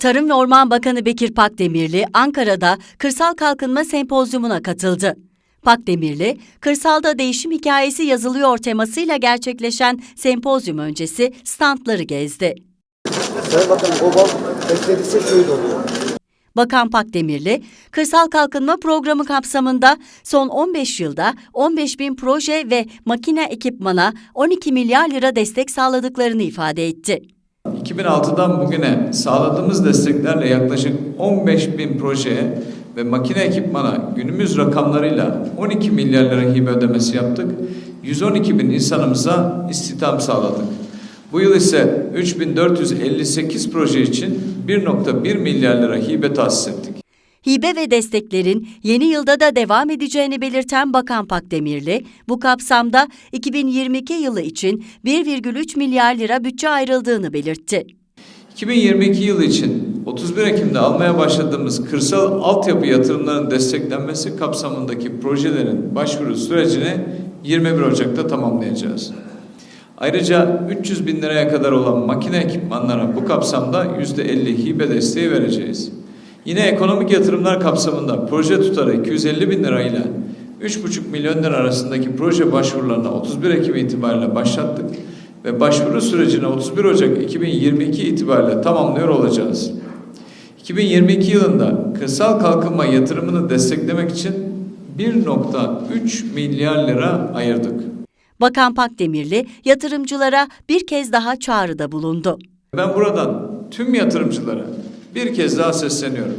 Tarım ve Orman Bakanı Bekir Pakdemirli Ankara'da Kırsal Kalkınma Sempozyumuna katıldı. Pakdemirli, kırsalda değişim hikayesi yazılıyor temasıyla gerçekleşen sempozyum öncesi standları gezdi. Sayın şöyle oluyor. Bakan Pakdemirli, Kırsal Kalkınma Programı kapsamında son 15 yılda 15 bin proje ve makine ekipmana 12 milyar lira destek sağladıklarını ifade etti. 2006'dan bugüne sağladığımız desteklerle yaklaşık 15 bin projeye ve makine ekipmana günümüz rakamlarıyla 12 milyar lira hibe ödemesi yaptık. 112 bin insanımıza istihdam sağladık. Bu yıl ise 3458 proje için 1.1 milyar lira hibe tahsis ettik. Hibe ve desteklerin yeni yılda da devam edeceğini belirten Bakan Pakdemirli, bu kapsamda 2022 yılı için 1,3 milyar lira bütçe ayrıldığını belirtti. 2022 yılı için 31 Ekim'de almaya başladığımız kırsal altyapı yatırımlarının desteklenmesi kapsamındaki projelerin başvuru sürecini 21 Ocak'ta tamamlayacağız. Ayrıca 300 bin liraya kadar olan makine ekipmanlara bu kapsamda %50 hibe desteği vereceğiz. Yine ekonomik yatırımlar kapsamında proje tutarı 250 bin lirayla 3,5 milyon lira arasındaki proje başvurularına 31 Ekim itibariyle başlattık ve başvuru sürecini 31 Ocak 2022 itibariyle tamamlıyor olacağız. 2022 yılında kırsal kalkınma yatırımını desteklemek için 1.3 milyar lira ayırdık. Bakan Pakdemirli, yatırımcılara bir kez daha çağrıda bulundu. Ben buradan tüm yatırımcılara bir kez daha sesleniyorum.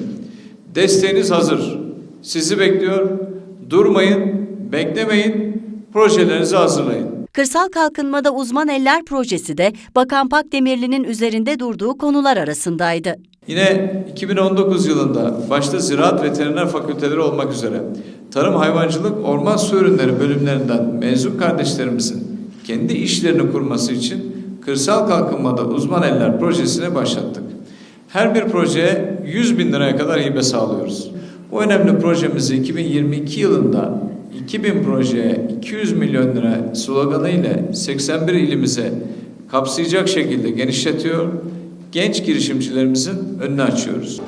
Desteğiniz hazır. Sizi bekliyor. Durmayın, beklemeyin. Projelerinizi hazırlayın. Kırsal Kalkınmada Uzman Eller projesi de Bakan Pakdemirli'nin üzerinde durduğu konular arasındaydı. Yine 2019 yılında başta Ziraat Veteriner Fakülteleri olmak üzere Tarım Hayvancılık Orman Su Ürünleri bölümlerinden mezun kardeşlerimizin kendi işlerini kurması için Kırsal Kalkınmada Uzman Eller projesine başlattık. Her bir projeye 100 bin liraya kadar hibe sağlıyoruz. Bu önemli projemizi 2022 yılında 2000 projeye 200 milyon lira sloganı ile 81 ilimize kapsayacak şekilde genişletiyor, genç girişimcilerimizin önünü açıyoruz.